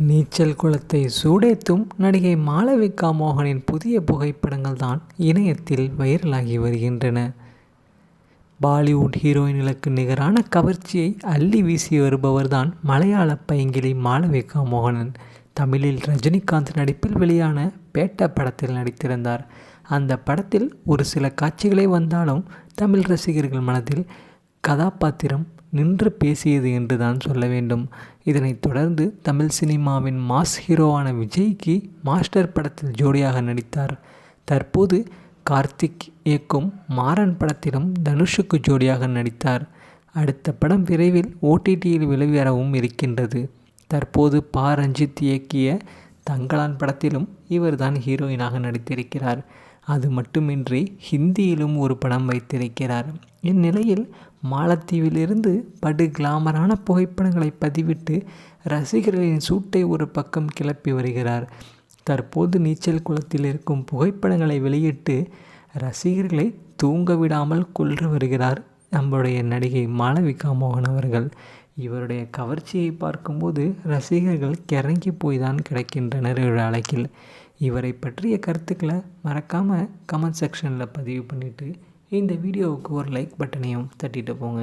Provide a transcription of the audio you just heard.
நீச்சல் குளத்தை சூடேத்தும் நடிகை மாளவிகா மோகனின் புதிய புகைப்படங்கள் தான் இணையத்தில் வைரலாகி வருகின்றன. பாலிவுட் ஹீரோயின்களுக்கு நிகரான கவர்ச்சியை அள்ளி வீசி வருபவர் தான் மலையாள பைங்கிலி மாளவிகா மோகனன். தமிழில் ரஜினிகாந்த் நடிப்பில் வெளியான பேட்ட படத்தில் நடித்திருந்தார். அந்த படத்தில் ஒரு சில காட்சிகளே வந்தாலும் தமிழ் ரசிகர்கள் மனதில் கதாபாத்திரம் நின்று பேசியது என்று தான் சொல்ல வேண்டும். இதனைத் தொடர்ந்து தமிழ் சினிமாவின் மாஸ் ஹீரோவான விஜய்க்கு மாஸ்டர் படத்தில் ஜோடியாக நடித்தார். தற்போது கார்த்திக் இயக்கும் மாறன் படத்திலும் தனுஷுக்கு ஜோடியாக நடித்தார். அடுத்த படம் விரைவில் ஓடிடியில் விளைவரவும் இருக்கின்றது. தற்போது பா ரஞ்சித் இயக்கிய தங்களான் படத்திலும் இவர்தான் ஹீரோயினாக நடித்திருக்கிறார். அது மட்டுமின்றி ஹிந்தியிலும் ஒரு படம் வைத்திருக்கிறார். இந்நிலையில் மாலத்தீவிலிருந்து படு கிளாமரான புகைப்படங்களை பதிவிட்டு ரசிகர்களின் சூட்டை ஒரு பக்கம் கிளப்பி வருகிறார். தற்போது நீச்சல் குளத்தில் இருக்கும் புகைப்படங்களை வெளியிட்டு ரசிகர்களை தூங்க விடாமல் கொன்று வருகிறார் நம்முடைய நடிகை மாளவிகா மோகன் அவர்கள். இவருடைய கவர்ச்சியை பார்க்கும்போது ரசிகர்கள் கிறங்கி போய் தான் கிடைக்கின்றனர் ஒரு அழகில். இவரை பற்றிய கருத்துக்களை மறக்காமல் கமெண்ட் செக்ஷனில் பதிவு பண்ணிவிட்டு இந்த வீடியோவுக்கு ஒரு லைக் பட்டனையும் தட்டிட்டு போங்க.